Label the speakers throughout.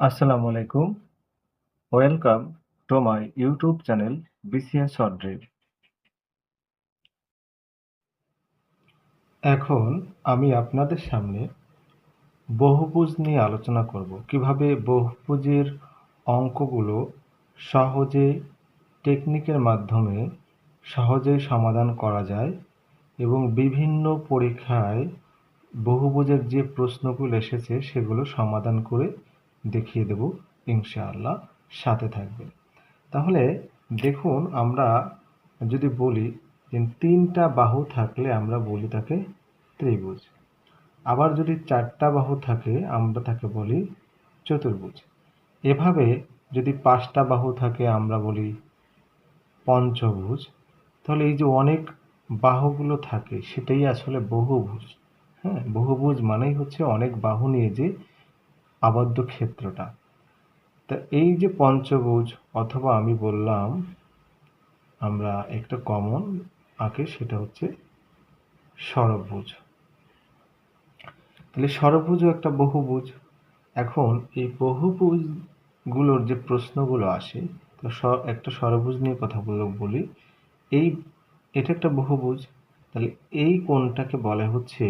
Speaker 1: আসসালামু আলাইকুম। Welcome to my YouTube channel BCS short drill. এখন আমি আপনাদের সামনে বহুভুজ নিয়ে আলোচনা করব। কীভাবে বহুভুজের অঙ্কগুলো সহজে টেকনিকের মাধ্যমে সহজেই সমাধান করা যায় এবং বিভিন্ন পরীক্ষায় বহুভুজের যে প্রশ্নগুলো এসেছে সেগুলো সমাধান করে দেখিয়ে দেব, ইনশাআল্লাহ, সাথে থাকবেন। তাহলে দেখুন, আমরা যদি বলি যে তিনটা বাহু থাকলে আমরা বলি তাকে ত্রিভুজ। আবার যদি চারটা বাহু থাকে, আমরা তাকে বলি চতুর্ভুজ। এভাবে যদি পাঁচটা বাহু থাকে, আমরা বলি পঞ্চভুজ। তাহলে এই যে অনেক বাহুগুলো থাকে, সেটাই আসলে বহুভুজ। হ্যাঁ বহুভুজ মানেই হচ্ছে অনেক বাহু নিয়ে যে আবদ্ধ ক্ষেত্রটা। তা এই যে পঞ্চভুজ অথবা আমি বললাম, আমরা একটা কমন আঁকে, সেটা হচ্ছে ষড়ভুজ তাহলে ষড়ভুজও একটা বহুভুজ। এখন এই বহুভুজগুলোর যে প্রশ্নগুলো আসে, তো একটা ষড়ভুজ নিয়ে কথা বলি এই, এটা একটা বহুভুজ। তাহলে এই কোণটাকে বলা হচ্ছে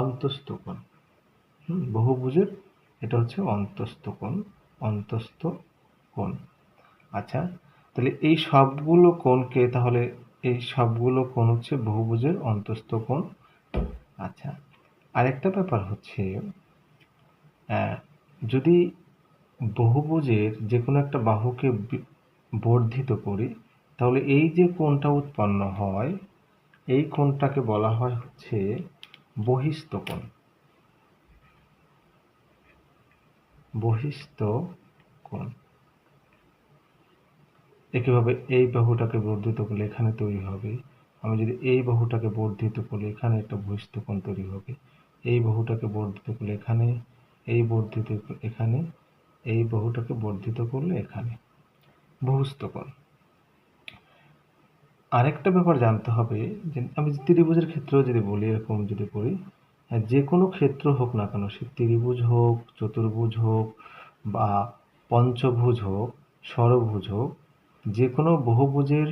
Speaker 1: অন্তস্থ কোণ। বহুভুজের এটা হচ্ছে অন্তস্থ কোণ অন্তস্থ কোণ। আচ্ছা তাহলে এই সবগুলো কোণকে তাহলে এই সবগুলো কোণ হচ্ছে বহুভুজের অন্তস্থ কোণ। আচ্ছা আরেকটা ব্যাপার হচ্ছে যদি বহুভুজের যে কোনো একটা বাহুকে বর্ধিত করি, তাহলে এই যে কোণটা উৎপন্ন হয়, এই কোণটাকে বলা হয় হচ্ছে বহিস্থ কোণ। বহিস্থ কোণ। একইভাবে এই বাহুটাকে বর্ধিত করলে এখানে তৈরি হবে। আমি যদি এই বাহুটাকে বর্ধিত করলে এখানে একটা বহিস্থ কোণ তৈরি হবে। এই বাহুটাকে বর্ধিত করলে এখানে, এই বর্ধিত এখানে, এই বাহুটাকে বর্ধিত করলে এখানে। বহুস্থ কোণ। আরেকটা ব্যাপার জানতে হবে যে আমি ত্রিভুজের ক্ষেত্রেও যদি বলি, এরকম যদি করি যে কোনো ক্ষেত্র হোক না কেন, সে ত্রিভুজ হোক, চতুর্ভুজ হোক বা পঞ্চভুজ হোক, ষড়ভুজ হোক, যে কোনো বহুভুজের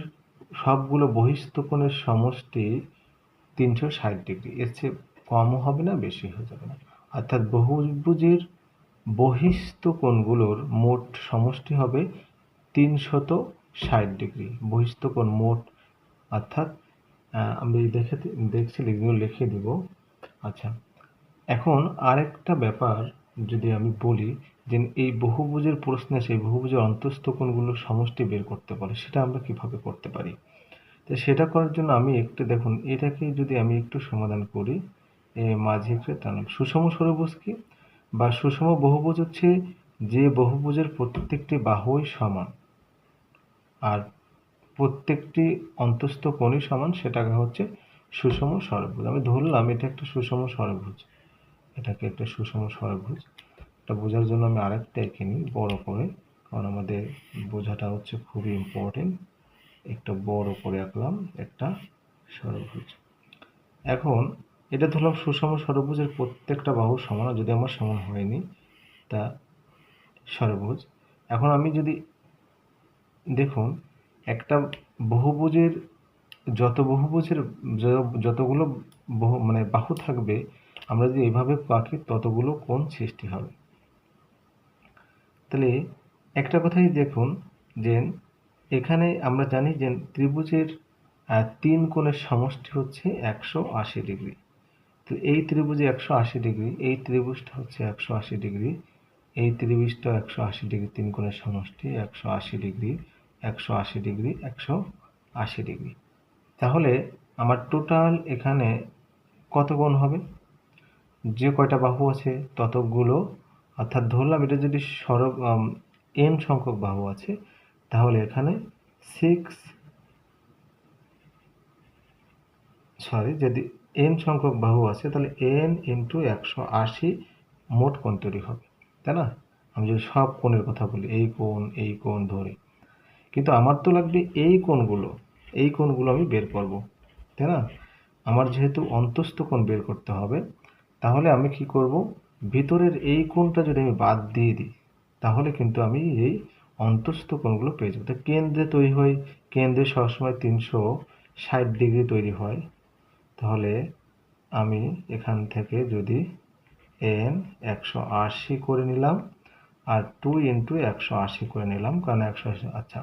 Speaker 1: সবগুলো বহিস্থ কোণের সমষ্টি তিনশো ষাট ডিগ্রি। এর চেয়ে কমও হবে না, বেশি হয়ে যাবে না। অর্থাৎ বহুভুজের বহিস্থ কোণগুলোর মোট সমষ্টি হবে তিনশত ষাট ডিগ্রি। বহিস্থ কোণ মোট, অর্থাৎ আমি দেখে, দেখছি লিখে দিব। আচ্ছা এখন আরেকটা ব্যাপার যদি আমি বলি যে এই বহুভুজের প্রশ্নে সেই বহুভুজের অন্তস্থ কোণগুলোর সমষ্টি বের করতে পারে, সেটা আমরা কীভাবে করতে পারি? তো সেটা করার জন্য আমি একটু দেখুন, এটাকে যদি আমি একটু সমাধান করি মাঝে একটা টানাম সুষম ষড়ভুজ কি? বা সুষম বহুভুজ হচ্ছে যে বহুভুজের প্রত্যেকটি বাহুই সমান, আর প্রত্যেকটি অন্তস্থ কোণই সমান সেটাকে হচ্ছে সুষম ষড়ভুজ আমি ধরলাম, এটা একটা সুষম ষড়ভুজ এটাকে একটা সুষম ষড়ভুজ এটা বোঝার জন্য আমি আরেকটা এঁকে নিই, বড় করে। কারণ আমাদের বোঝাটা হচ্ছে খুবই ইম্পর্টেন্ট একটা বড় করে আঁকলাম একটা ষড়ভুজ এখন এটা ধরলাম সুষম ষড়ভুজের প্রত্যেকটা বাহু সমান, যদি আমার সমান হয়নি, তা ষড়ভুজ এখন আমি যদি দেখুন, একটা বহুভুজের যত বহুভুজের যতগুলো বহু মানে বাহু থাকবে, আমরা যদি এভাবে আঁকি ততগুলো কোণ সৃষ্টি হবে। তাহলে একটা কথাই দেখুন, যে এখানে আমরা জানি যে ত্রিভুজের তিন কোণের সমষ্টি হচ্ছে একশো আশি ডিগ্রি। তো এই ত্রিভুজে একশো আশি ডিগ্রি, এই ত্রিভুজটা হচ্ছে একশো আশি ডিগ্রি, এই ত্রিভুজটা একশো আশি ডিগ্রি, তিন কোণের সমষ্টি একশো আশি ডিগ্রি, একশো আশি ডিগ্রি, একশো আশি ডিগ্রি। তাহলে আমার টোটাল এখানে কত কোণ হবে? যে কয়টা বাহু আছে ততগুলো। অর্থাৎ ধরলাম এটা যদি সর এন সংখ্যক বাহু আছে, তাহলে এখানে সিক্স সরি যদি এন সংখ্যক বাহু আছে, তাহলে এন ইন্টু একশো আশি মোট কোণ তৈরি হবে, তাই না? আমি যদি সব কোণের কথা বলি, এই কোণ এই কোণ ধরে। কিন্তু আমার তো লাগবে এই কোণগুলো। এই কোণগুলো আমি বের করব, তাই না? আমার যেহেতু অন্তস্থ কোণ বের করতে হবে, তাহলে আমি কি করব? ভিতরের এই কোণটা যদি আমি বাদ দিয়ে দিই, তাহলে কিন্তু আমি এই অন্তস্থ কোণগুলো পেয়ে যাব। তো কেন্দ্রে তৈরি হয়, কেন্দ্রে সবসময় তিনশো ষাট ডিগ্রি তৈরি হয়, তাহলে আমি এখান থেকে যদি এন একশো আশি করে নিলাম, আর টু ইন্টু একশো আশি করে নিলাম, কারণ একশো আশি আচ্ছা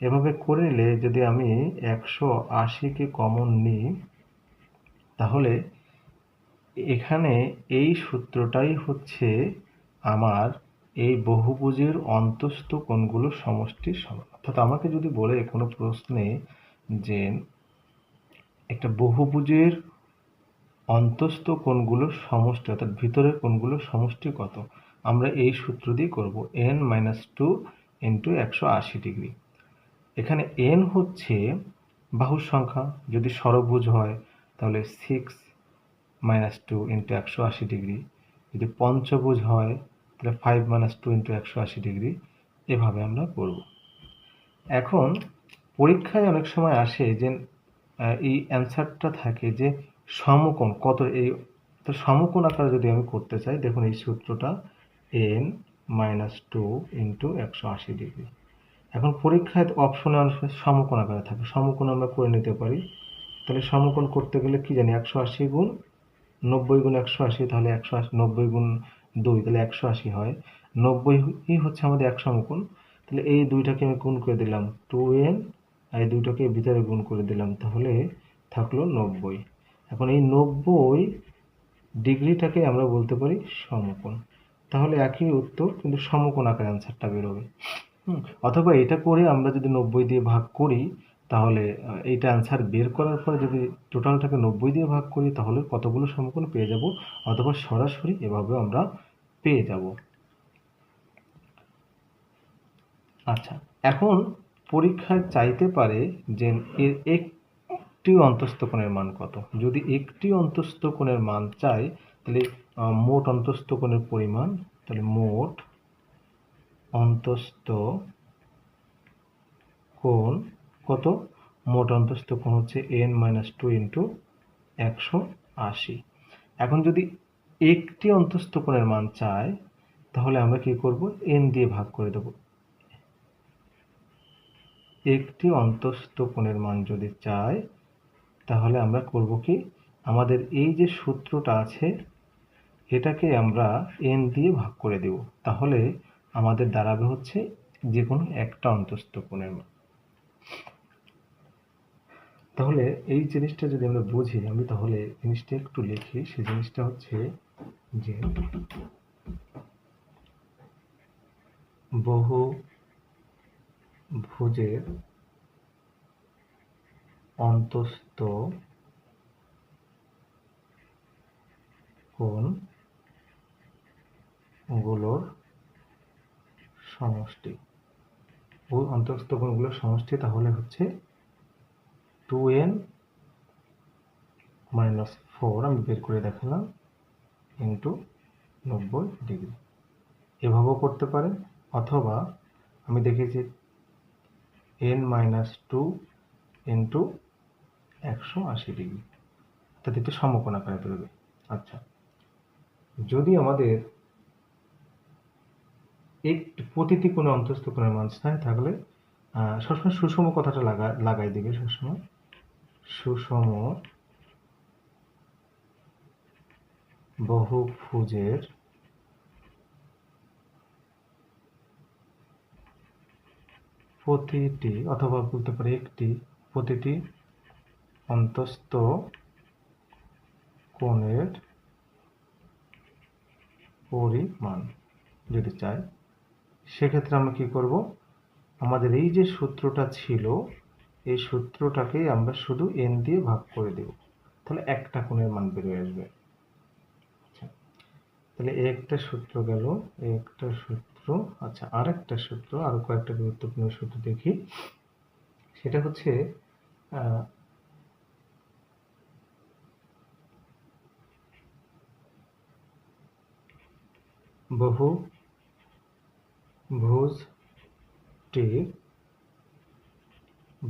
Speaker 1: এভাবে করে নিলে যদি আমি একশো আশিকে কমন নিই, তাহলে এখানে এই সূত্রটাই হচ্ছে আমার এই বহুভুজের অন্তস্থ কোণগুলোর সমষ্টির সমান। অর্থাৎ আমাকে যদি বলে কোনো প্রশ্নে যে একটা বহুভুজের অন্তস্থ কোণগুলোর সমষ্টি, অর্থাৎ ভিতরের কোণগুলোর সমষ্টি কত, আমরা এই সূত্র দিয়ে করব এন মাইনাস টু ইন্টু একশো আশি ডিগ্রি এখানে এন হচ্ছে বাহুর সংখ্যা। যদি ষড়ভুজ হয়, তাহলে সিক্স মাইনাস টু ইন্টু একশো আশি ডিগ্রি যদি পঞ্চভুজ হয়, তাহলে ফাইভ মাইনাস টু ইন্টু একশো আশি ডিগ্রি এভাবে আমরা করব। এখন পরীক্ষায় অনেক সময় আসে যে এই অ্যান্সারটা থাকে যে সমকোণ, কত এই, তো সমকোণ আকারে যদি আমি করতে চাই, দেখুন এই সূত্রটা এন মাইনাস টু ইন্টু একশো আশি ডিগ্রি এখন পরীক্ষায় অপশনে অনেক সমকোণ আকারে থাকে। সমকোণ আমরা করে নিতে পারি। তাহলে সমকোণ করতে গেলে কি জানি, একশো আশি গুণ নব্বই গুণ একশো আশি, তাহলে একশো আশি, নব্বই গুণ দুই, তাহলে একশো আশি হয়। নব্বই হচ্ছে আমাদের এক সমকোণ। তাহলে এই দুইটাকে আমি গুণ করে দিলাম টু এন আর এই দুইটাকে ভিতরে গুণ করে দিলাম, তাহলে থাকল নব্বই। এখন এই নব্বই ডিগ্রিটাকে আমরা বলতে পারি সমকোণ। তাহলে একই উত্তর, কিন্তু সমকোণ আকারে অ্যান্সারটা বেরোবে। অথবা এটা করে আমরা যদি নব্বই দিয়ে ভাগ করি, তাহলে এইটা অ্যান্সার বের করার পরে যদি টোটালটাকে নব্বই দিয়ে ভাগ করি, তাহলে কতগুলো সমকোণ পেয়ে যাব? অথবা সরাসরি এভাবেও আমরা পেয়ে যাব। আচ্ছা এখন পরীক্ষায় চাইতে পারে যে এর একটি অন্তস্থ কোণের মান কত। যদি একটি অন্তস্থ কোণের মান চাই, তাহলে মোট অন্তস্থ কোণের পরিমাণ, তাহলে মোট অন্তস্থ কোণ কত? মোট অন্তস্থ কোণ হচ্ছে এন মাইনাস টু ইন্টু একশো আশি। এখন যদি একটি অন্তস্থ কোণের মান চাই, তাহলে আমরা কি করব? এন দিয়ে ভাগ করে দেব। একটি অন্তস্থ কোণের মান যদি চাই, তাহলে আমরা করব কি? আমাদের এই যে সূত্রটা আছে, এটাকে আমরা এন দিয়ে ভাগ করে দেব। তাহলে আমাদের দাঁড়াবে হচ্ছে যে কোনো একটা অন্তস্থ কোণের মান তাহলে এই জিনিসটা যদি আমরা বুঝি, আমি তাহলে জিনিসটা একটু লিখি। সে জিনিসটা হচ্ছে যে বহু ভুজের অন্তস্থ কোণগুলোর সমষ্টি। অন্তস্থ কোণগুলোর সমষ্টি, তাহলে হচ্ছে টু এন মাইনাস ফোর আমি বের করে দেখালাম ইন্টু নব্বই ডিগ্রি এভাবেও করতে পারেন অথবা আমি দেখেছি এন মাইনাস টু ইন্টু একশো আশি ডিগ্রি অর্থাৎ এটা সমকোণ আকারে বেরোবে। আচ্ছা যদি আমাদের একটি প্রতিটি কোনো অন্তস্থ মান চাই তাহলে সবসময় সুষম কথাটা লাগা, লাগাই দিবে সবসময়। সুষম বহুভুজের প্রতিটি, অথবা বলতে পারি একটি, প্রতিটি অন্তস্থ কোণের পরিমাণ যদি চাই। সেক্ষেত্রে আমরা কি করব? আমাদের এই যে সূত্রটা ছিল, এই সূত্রটাকে আমরা শুধু এন দিয়ে ভাগ করে দেব। তাহলে একটা কোণের মান বেরিয়ে আসবে। আচ্ছা তাহলে একটা সূত্র গেল, একটা সূত্র আচ্ছা আর একটা সূত্র, আরও কয়েকটা গুরুত্বপূর্ণ সূত্র দেখি। সেটা হচ্ছে বহু ভুজটির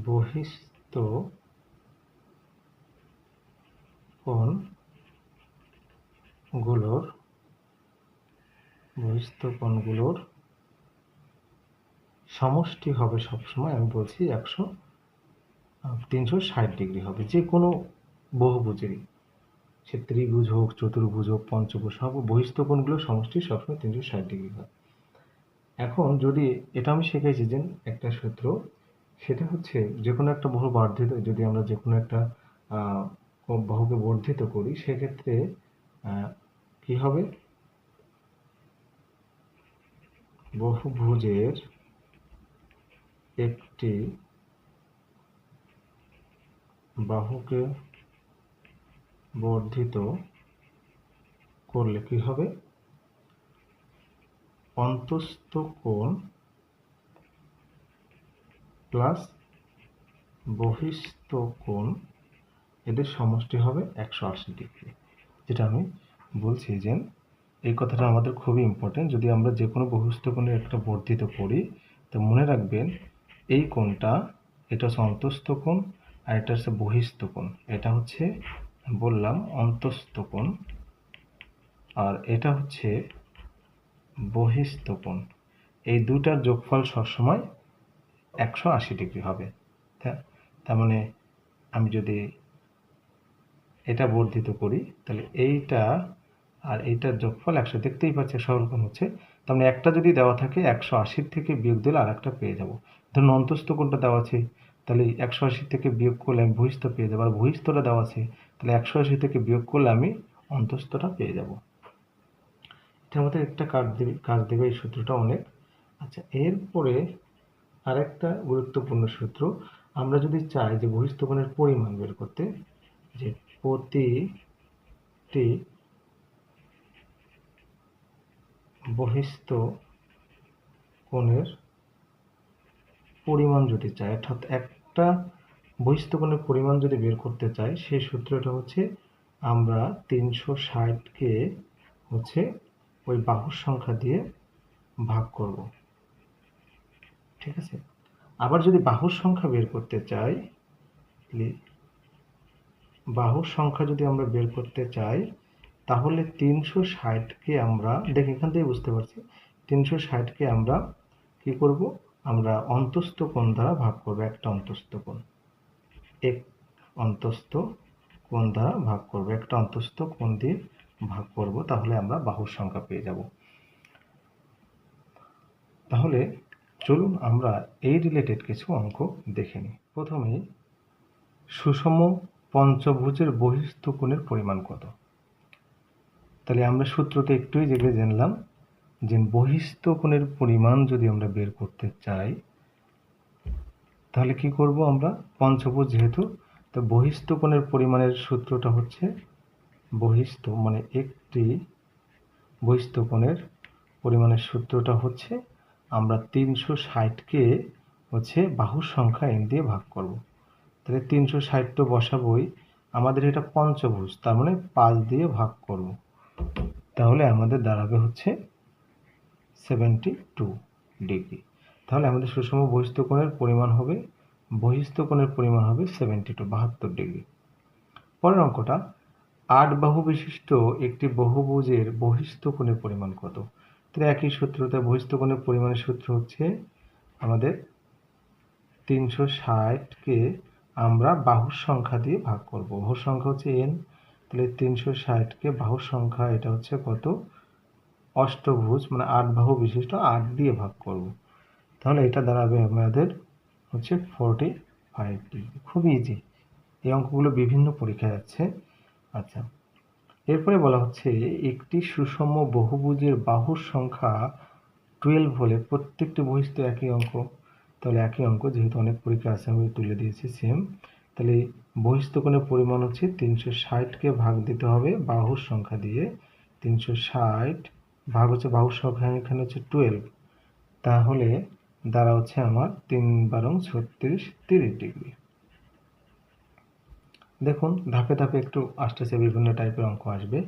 Speaker 1: বহিস্থ কোণগুলোর বহিস্থ কোণগুলোর সমষ্টি হবে সবসময়, আমি বলছি একশো তিনশো ষাট ডিগ্রি হবে। যে কোনো বহুভুজেরই, সে ত্রিভুজ হোক, চতুর্ভুজ হোক, পঞ্চভুজ হোক বহিস্থ সমষ্টি সবসময় তিনশো ষাট ডিগ্রি হয়। এখন যদি এটা আমি শিখেছি যে একটা সূত্র, সেটা হচ্ছে যে কোনো একটা বহু বর্ধিত, যদি আমরা যে কোনো একটা বাহুকে বর্ধিত করি, সেক্ষেত্রে কি হবে? বহুভুজের একটি বাহুকে বর্ধিত করলে কি হবে? অন্তস্থ কোণ প্লাস বহিস্থ কোণ এদের সমষ্টি হবে একশো আশি ডিগ্রি। যেটা আমি বলছি যে এই কথাটা আমাদের খুবই ইম্পর্টেন্ট যদি আমরা যে কোনো বহিস্থ কোণের একটা বর্ধিত করি, তো মনে রাখবেন এই কোণটা এটা হচ্ছে অন্তস্থ কোণ আর এটা হচ্ছে বহিস্থ কোণ এটা হচ্ছে বললাম অন্তস্থ কোণ আর এটা হচ্ছে বহিস্থ কোণ এই দুটার যোগফল সবসময় একশো আশি ডিগ্রি হবে। তার মানে আমি যদি এটা বর্ধিত করি, তাহলে এইটা আর এইটার যোগফল একশো দেখতেই পাচ্ছি, সরলকোণ হচ্ছে। তার মানে একটা যদি দেওয়া থাকে, একশো আশির থেকে বিয়োগ দিলে আর একটা পেয়ে যাব। ধরুন অন্তস্থ কোণটা দেওয়া আছে, তাহলে একশো আশি থেকে বিয়োগ করলে আমি বহিস্থ পেয়ে যাব। আর বহিস্থটা দেওয়া আছে, তাহলে একশো আশি থেকে বিয়োগ করলে আমি অন্তস্থটা পেয়ে যাব। এটার মধ্যে একটা কাজ দেবে কাজ দেবে এই সূত্রটা অনেক। আচ্ছা এরপরে আরেকটা গুরুত্বপূর্ণ সূত্র, আমরা যদি চাই যে বহিঃস্থকণের পরিমাণ বের করতে, যে প্রতিটি বহিস্থ কোণের পরিমাণ যদি চাই, অর্থাৎ একটা বহিস্থ কোণের পরিমাণ যদি বের করতে চাই, সেই সূত্রটা হচ্ছে আমরা তিনশো ষাটকে হচ্ছে ওই বাহুর সংখ্যা দিয়ে ভাগ করব। ঠিক আছে? আবার যদি বাহুর সংখ্যা বের করতে চাই বাহুর সংখ্যা যদি আমরা বের করতে চাই, তাহলে তিনশো ষাটকে আমরা, দেখ এখান থেকে বুঝতে পারছি, তিনশো ষাটকে আমরা কি করব? আমরা অন্তস্থ কোণ দ্বারা ভাগ করব, একটা অন্তস্থ কোণ। এক অন্তস্থ কোণ দ্বারা ভাগ করব, একটা অন্তস্থ কোণ দিয়ে ভাগ করব, তাহলে আমরা বাহুর সংখ্যা পেয়ে যাব। তাহলে চলুন আমরা এই রিলেটেড কিছু অঙ্ক দেখে নিই। প্রথমেই সুষম পঞ্চভুজের বহিস্থ কোণের পরিমাণ কত? তাহলে আমরা সূত্রতে একটুই জেগে জানলাম, যে বহিস্থ কোণের পরিমাণ যদি আমরা বের করতে চাই, তাহলে কি করব আমরা? পঞ্চভুজ যেহেতু, তো বহিস্থ কোণের পরিমাণের সূত্রটা হচ্ছে বহিস্থ মানে একটি বহিস্থ কোণের পরিমাণের সূত্রটা হচ্ছে আমরা তিনশো ষাটকে হচ্ছে বাহুর সংখ্যা এন দিয়ে ভাগ করব। তাহলে তিনশো ষাট তো বসাবই, আমাদের এটা পঞ্চভুজ, তার মানে পাঁচ দিয়ে ভাগ করব। তাহলে আমাদের দাঁড়াবে হচ্ছে সেভেন্টি টু ডিগ্রি। তাহলে আমাদের সুষম বহিস্থ কোণের পরিমাণ হবে বহিস্থ কোণের পরিমাণ হবে সেভেন্টি টু, বাহাত্তর ডিগ্রি। পরের অঙ্কটা আট বাহু বিশিষ্ট একটি বহুভুজের বহিস্থ কোণের পরিমাণ কত? তাহলে একই সূত্রতে বহিস্থ কোণের পরিমাণের সূত্র হচ্ছে আমাদের তিনশো ষাটকে আমরা বাহুর সংখ্যা দিয়ে ভাগ করব। বাহুর সংখ্যা হচ্ছে এন তাহলে তিনশো ষাটকে বাহুর সংখ্যা, এটা হচ্ছে কত? অষ্টভুজ মানে আট বাহু বিশিষ্ট আট দিয়ে ভাগ করব। তাহলে এটা দাঁড়াবে আমাদের হচ্ছে ফোরটি ফাইভ ডিগ্রি খুবই ইজি এই অঙ্কগুলো বিভিন্ন পরীক্ষায় যাচ্ছে আচ্ছা। এরপরে বলা হচ্ছে, একটি সুষম বহুভুজের বাহুর সংখ্যা টুয়েলভ হলে প্রত্যেকটি বহিস্থ একই অঙ্ক। তাহলে একই অঙ্ক, যেহেতু অনেক পরীক্ষা আছে, আমি তুলে দিয়েছি সেম তাহলে বহিস্থ কোণের পরিমাণ হচ্ছে তিনশো ষাটকে ভাগ দিতে হবে বাহুর সংখ্যা দিয়ে। তিনশো ষাট ভাগ হচ্ছে বাহুর সংখ্যা, এখানে হচ্ছে টুয়েলভ তাহলে দ্বারা হচ্ছে আমার তিন বারং ছত্রিশ তিরিশ ডিগ্রি। দেখুন, ধাপে ধাপে একটু আসতেছে, বিভিন্ন টাইপের অঙ্ক আসবে।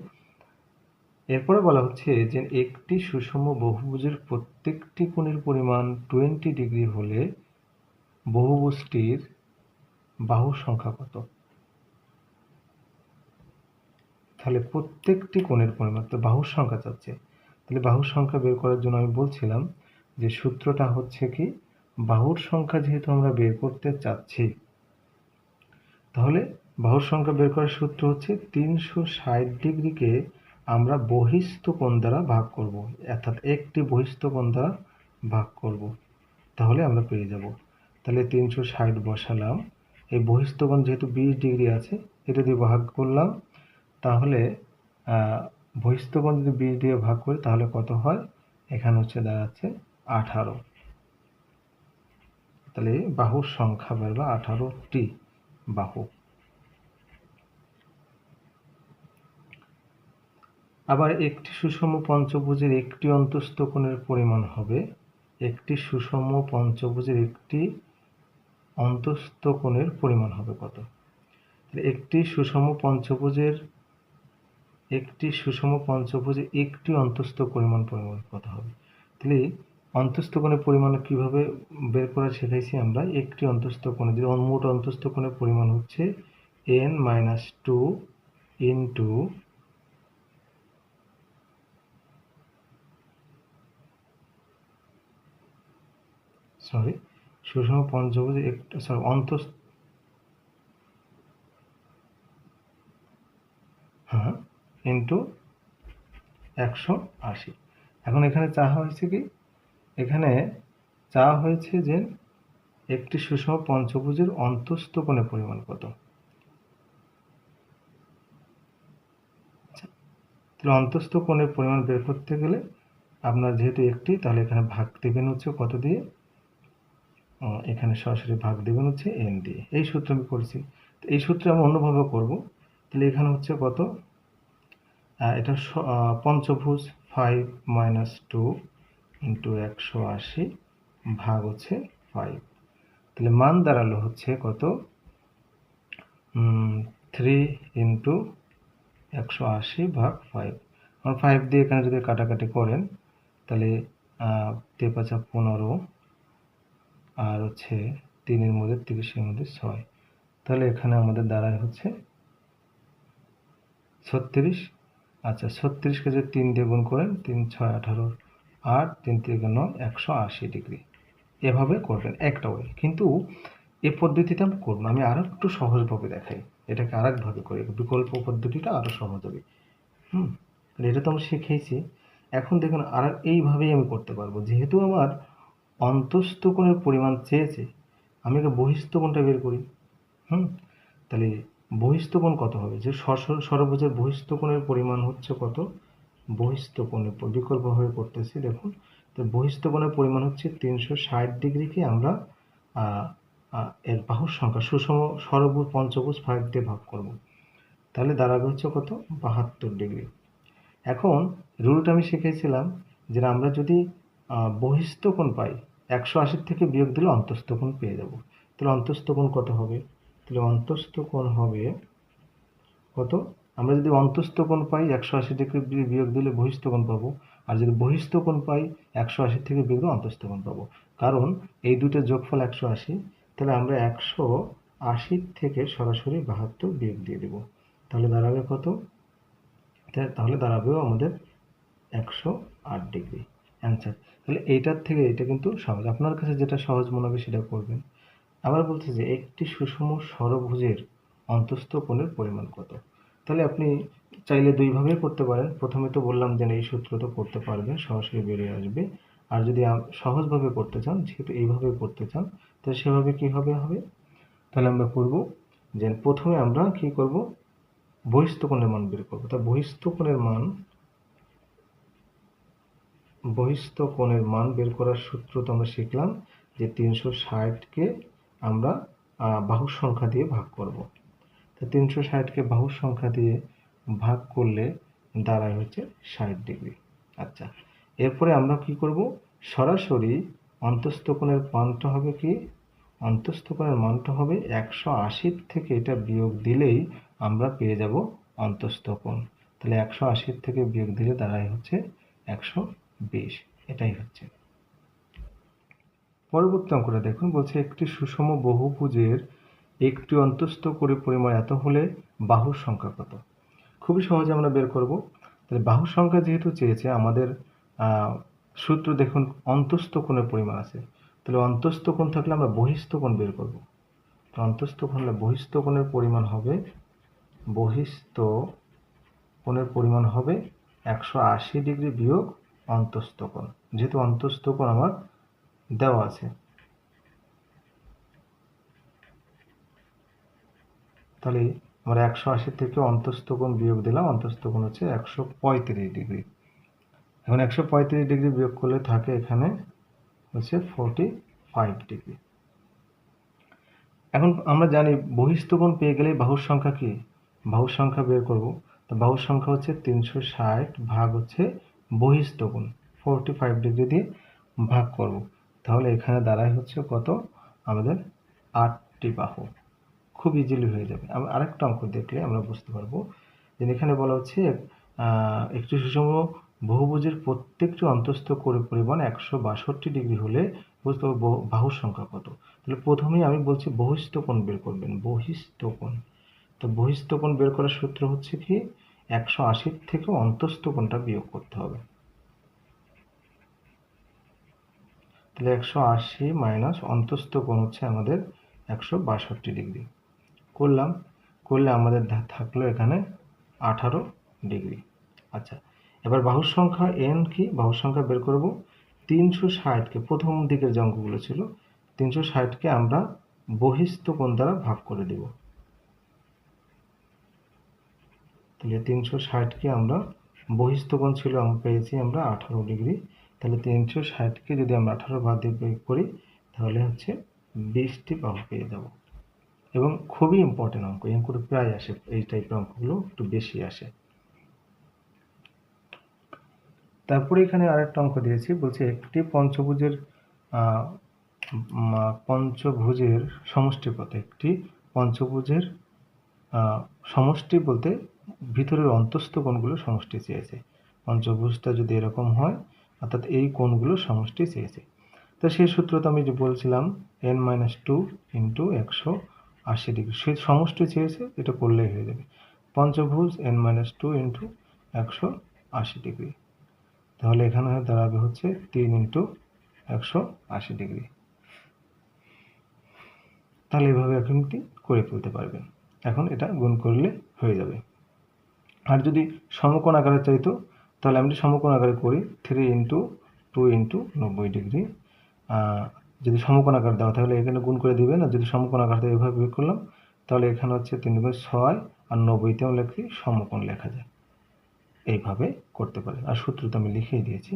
Speaker 1: এরপরে বলা হচ্ছে যে, একটি সুষম বহুভুজের প্রত্যেকটি কোণের পরিমাণ টোয়েন্টি ডিগ্রি হলে বহুভুজটির বাহুর সংখ্যা কত? তাহলে প্রত্যেকটি কোণের পরিমাণ, তো বাহুর সংখ্যা চাচ্ছে। তাহলে বাহুর সংখ্যা বের করার জন্য আমি বলছিলাম যে, সূত্রটা হচ্ছে কি, বাহুর সংখ্যা যেহেতু আমরা বের করতে চাচ্ছি, তাহলে বাহুর সংখ্যা বের করার সূত্র হচ্ছে তিনশো ষাট ডিগ্রিকে আমরা বহিস্থ কোণ দ্বারা ভাগ করব। অর্থাৎ একটি বহিস্থ কোণ দ্বারা ভাগ করব। তাহলে আমরা পেয়ে যাব। তাহলে তিনশো ষাট বসালাম। এই বহিস্থ কোণ যেহেতু বিশ ডিগ্রি আছে, এটা দিয়ে ভাগ করলাম। তাহলে বহিস্থ কোণ যদি বিশ দিয়ে ভাগ করি, তাহলে কত হয়? এখানে হচ্ছে দাঁড়াচ্ছে আঠারো। তাহলে বাহুর সংখ্যা বেরবে আঠারোটি বাহু। আবার একটি সুষম পঞ্চভুজের একটি অন্তস্থ কোণের পরিমাণ হবে একটি সুষম পঞ্চভুজের একটি অন্তস্থ কোণের পরিমাণ হবে কত? একটি সুষম পঞ্চভুজের একটি সুষম পঞ্চভুজে একটি অন্তস্থ পরিমাণ পরিমাণ কত হবে? তাহলে অন্তস্থ কোণের পরিমাণ কীভাবে বের করা শেখাইছি আমরা? একটি অন্তস্থ কোণে যদি মোট অন্তস্থ কোণের পরিমাণ হচ্ছে N minus two into sorry সুষম পঞ্চভুজ একটা সরি অন্তস্থ হ্যাঁ ইন্টু একশো আশি। এখন এখানে চাওয়া হয়েছে কি? এখানে চাওয়া হয়েছে যে একটি সুষম পঞ্চভুজের অন্তস্থ পরিমাণ কত? তাহলে পরিমাণ বের করতে গেলে আপনার যেহেতু একটি, তাহলে এখানে ভাগ দেবেন হচ্ছে কত দিয়ে? এখানে সরাসরি ভাগ দেবেন হচ্ছে এন দিয়ে। এই সূত্র আমি করছি এই সূত্রে আমি অন্যভাবে করব। তাহলে এখানে হচ্ছে কত? এটা পঞ্চভুজ ফাইভ মাইনাস টু ইন্টু একশো আশি ভাগ হচ্ছে ফাইভ তাহলে মান দাঁড়াল হচ্ছে কত? থ্রি ইন্টু একশো আশি ভাগ ফাইভ আমার ফাইভ দিয়ে এখানে যদি কাটাকাটি করেন, তাহলে তেপাচা পনেরো আর হচ্ছে তিনের মধ্যে, তিরিশের মধ্যে ছয়। তাহলে এখানে আমাদের দাঁড়ায় হচ্ছে ছত্রিশ। আচ্ছা ছত্রিশকে যদি তিন দিয়ে গুণ করেন, তিন, ছয়, আঠারো, আট, তিন তিরিকে নয়, একশো আশি ডিগ্রি। এভাবে করবেন, একটা ওয়ে কিন্তু এ পদ্ধতিতে আমি করব আমি আরও একটু সহজভাবে দেখাই। এটাকে আর একভাবে করি, বিকল্প পদ্ধতিটা আরও সহজ হবে হুম এটা তো আমি শিখেইছি। এখন দেখুন, আর এইভাবেই আমি করতে পারব। যেহেতু আমার অন্তস্থ কোণের পরিমাণ চেয়েছে, আমি আগে বহিস্থ কোণটা বের করি। হুম? তাহলে বহিস্থ কোণ কত হবে? যে সর্বভুজের বহিস্থ কোণের পরিমাণ হচ্ছে কত? বহিস্থ কোণের বিকল্পভাবে করতেছি দেখুন। তো বহিস্থ কোণের পরিমাণ হচ্ছে তিনশো ষাট ডিগ্রিকে আমরা এর বাহুর সংখ্যা, সুষম সর্বভুজ পঞ্চভুজ ফাইভ দিয়ে ভাগ করব। তাহলে দাঁড়াবে হচ্ছে কত? বাহাত্তর ডিগ্রি। এখন রুলটা আমি শিখেছিলাম যে আমরা যদি বহিস্থ কোণ পাই। একশো আশির থেকে বিয়োগ দিলে অন্তস্থ কোণ পেয়ে যাব। তাহলে অন্তস্থ কোণ কত হবে? তাহলে অন্তস্থ কোণ হবে কত? আমরা যদি অন্তস্থ কোণ পাই, একশো আশি থেকে বিয়োগ দিলে বহিস্থ কোণ পাবো। আর যদি বহিস্থ কোণ পাই, একশো আশি থেকে বিয়োগ দিলে অন্তস্থ কোণ পাবো। কারণ এই দুটো যোগফল একশো আশি। তাহলে আমরা একশো আশির থেকে সরাসরি বাহাত্তর বিয়োগ দিয়ে দেব। তাহলে দাঁড়াবে কত? তাহলে দাঁড়াবেও আমাদের একশো আট ডিগ্রি। অ্যান্সার তাহলে এইটার থেকে এটা কিন্তু সহজ। আপনার কাছে যেটা সহজ মনে হবে সেটা করবেন। আবার বলছে যে একটি সুষম ষড়ভুজের অন্তস্থ কোণের পরিমাণ কত? তাহলে আপনি চাইলে দুইভাবে করতে পারেন। প্রথমে তো বললাম যে এই সূত্র তো করতে পারবেন, সরাসরি বেরিয়ে আসবে। আর যদি সহজভাবে করতে চান, যেহেতু এইভাবে করতে চান, তাহলে সেভাবে কীভাবে হবে? তাহলে আমরা করব যে প্রথমে আমরা কি করব? বহিস্থ কোণের মান বের করব। তা বহিস্থ কোণের মান বহিস্থ কোণের মান বের করার সূত্র তো আমরা শিখলাম যে তিনশো ষাটকে আমরা বাহুর সংখ্যা দিয়ে ভাগ করব। তো তিনশো ষাটকে বাহুর সংখ্যা দিয়ে ভাগ করলে দাঁড়ায় হচ্ছে ষাট ডিগ্রি। আচ্ছা এরপরে আমরা কি করব? সরাসরি অন্তস্থ কোণের মানটা হবে কি? অন্তস্থ কোণের মানটা হবে একশো আশির থেকে এটা বিয়োগ দিলেই আমরা পেয়ে যাব অন্তস্থ কোণ। তাহলে একশো আশির থেকে বিয়োগ দিলে দাঁড়ায় হচ্ছে একশো বিশ এটাই হচ্ছে। পরবর্তী অঙ্কটা দেখুন, বলছে একটি সুষম বহুভুজের একটি অন্তস্থ করে পরিমাণ এত হলে বাহুর সংখ্যা কত? খুবই সহজে আমরা বের করব। তাহলে বাহুর সংখ্যা যেহেতু চেয়েছে, আমাদের সূত্র দেখুন অন্তস্থ কোণের পরিমাণ আছে। তাহলে অন্তস্থ কোণ থাকলে আমরা বহিস্থ কোণ বের করব। তো অন্তস্থ কোণ হলে বহিস্থ কোণের পরিমাণ হবে, বহিস্থ কোণের পরিমাণ হবে একশো আশি ডিগ্রি বিয়োগ অন্তস্থ যেহেতু অন্তস্থ আমার দেওয়া আছে। তাহলে আমরা একশো আশি থেকে অন্তস্থ বিয়োগ দিলাম। অন্তস্থ কোণ হচ্ছে একশো পঁয়ত্রিশ ডিগ্রি। এখন একশো পঁয়ত্রিশ ডিগ্রি বিয়োগ করলে থাকে এখানে হচ্ছে ফোরটি ফাইভ ডিগ্রি। এখন আমরা জানি বহিস্থ পেয়ে গেলে বাহুর সংখ্যা কি? বাহুর সংখ্যা বের করব। তো বাহুর সংখ্যা হচ্ছে তিনশো ষাট ভাগ হচ্ছে বহিস্থ কোণ ফোরটি ফাইভ ডিগ্রি দিয়ে ভাগ করব। তাহলে এখানে দাঁড়ায় হচ্ছে কত? আমাদের আটটি বাহু। খুব ইজিলি হয়ে যাবে। আমি আরেকটা অঙ্ক দেখলে আমরা বুঝতে পারব। যে এখানে বলা হচ্ছে একটি সুষম বহুভুজের প্রত্যেকটি অন্তস্থ করে পরিমাণ একশো বাষট্টি ডিগ্রি হলে বুঝতে পারব বাহুর সংখ্যা কত। তাহলে প্রথমেই আমি বলছি বহিস্থ কোণ বের করবেন, বহিস্থ কোণ। তো বহিস্থ কোণ বের করার সূত্র হচ্ছে কি? একশো আশির থেকে অন্তস্থ কোণটা বিয়োগ করতে হবে? তাহলে একশো আশি মাইনাস অন্তস্থ কোণ হচ্ছে আমাদের একশো বাষট্টি ডিগ্রি। করলাম, করলে আমাদের থাকল এখানে আঠারো ডিগ্রি। আচ্ছা এবার বাহুর সংখ্যা এন কি? বাহুর সংখ্যা বের করব। তিনশো ষাটকে প্রথম দিকের যে অঙ্কগুলো ছিল, তিনশো ষাটকে আমরা বহিস্থ কোণ দ্বারা ভাগ করে দেব। তাহলে তিনশো ষাটকে আমরা বহিস্থকোণ ছিল আমরা পেয়েছি আমরা আঠারো ডিগ্রি। তাহলে তিনশো ষাটকে যদি আমরা আঠারো ভাগ দিয়ে করি, তাহলে হচ্ছে বিশটি বাহু পেয়ে যাব। এবং খুবই ইম্পর্টেন্ট অঙ্ক এই অঙ্কটা প্রায় আসে, এই টাইপের অঙ্কগুলো একটু বেশি আসে। তারপরে এখানে আরেকটা অঙ্ক দিয়েছি, বলছে একটি পঞ্চভুজের পঞ্চভুজের সমষ্টি কত একটি পঞ্চভুজের সমষ্টি বলতে ভিতরের অন্তস্থ কোণগুলো সমষ্টি চেয়েছে। পঞ্চভুজটা যদি এরকম হয়, অর্থাৎ এই কোণগুলো সমষ্টি চেয়েছে। তো সেই সূত্র তো আমি যে বলছিলাম এন মাইনাস টু ইন্টু একশো আশি ডিগ্রি সে সমষ্টি চেয়েছে, এটা করলেই হয়ে যাবে। পঞ্চভুজ এন মাইনাস টু ইন্টু একশো আশি ডিগ্রি তাহলে এখানে দাঁড়াবে হচ্ছে তিন ইন্টু একশো আশি ডিগ্রি তাহলে এভাবে আপনি করে ফেলতে পারবেন। এখন এটা গুণ করলে হয়ে যাবে। আর যদি সমকোণ আকারে চাইতো, তাহলে আমি সমকোণ আকারে করি থ্রি ইন্টু টু ইন্টু নব্বই ডিগ্রি যদি সমকোণ আকার দেওয়া তাহলে এখানে গুণ করে দিবেন, আর যদি সমকোণ আকার দেওয়া এভাবে বের করলাম, তাহলে এখানে হচ্ছে তিন গুণ ছয় আর নব্বইতে নব্বইতেও লেখি সমকোণ লেখা যায়। এইভাবে করতে পারেন। আর সূত্র তো আমি লিখেই দিয়েছি।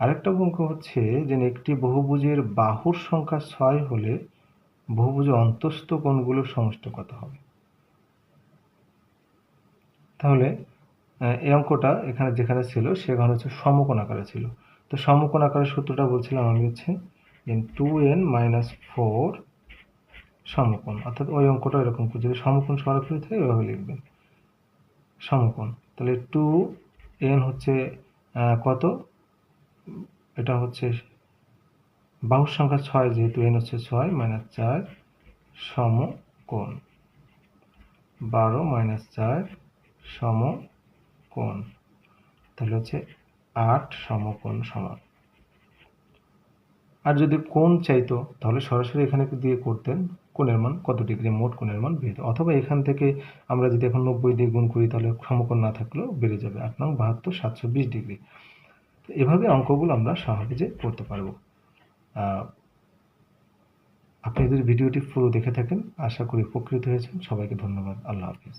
Speaker 1: আরেকটা অঙ্ক হচ্ছে যে একটি বহুভুজের বাহুর সংখ্যা ছয় হলে বহুভুজের অন্তস্থ কোণগুলোর সমষ্টি কত হবে? তাহলে এই অঙ্কটা এখানে যেখানে ছিল সেখানে হচ্ছে সমকোণ আকারে ছিল। তো সমকোণ আকারের সূত্রটা বলছিলাম আমি হচ্ছে N two N minus four সমকোণ। অর্থাৎ ওই অঙ্কটা এরকম যদি সমকোণ সরাসরি থাকে ওইভাবে লিখবেন। সমকোণ। তাহলে টু এন হচ্ছে কত? এটা হচ্ছে বাহুর সংখ্যা ছয়, যেহেতু এন হচ্ছে ছয় মাইনাস চার সমকোণ। বারো মাইনাস চার সমকোণ। তাহলে হচ্ছে আট সমকোণ সমান। আর যদি কোণ চাইতো, তাহলে সরাসরি এখানে দিয়ে করতেন কোণের মান কত ডিগ্রি? মোট কোণের মান বেড়ে অথবা এখান থেকে আমরা যদি এখন নব্বই দিয়ে গুণ করি, তাহলে সমকোণ না থাকলেও বেড়ে যাবে আট নং বাহাত্তর সাতশো বিশ ডিগ্রি এভাবে অঙ্কগুলো আমরা সহজে করতে পারব। আপনি যদি ভিডিওটি পুরো দেখে থাকেন, আশা করি উপকৃত হয়েছেন। সবাইকে ধন্যবাদ। আল্লাহ হাফিজ।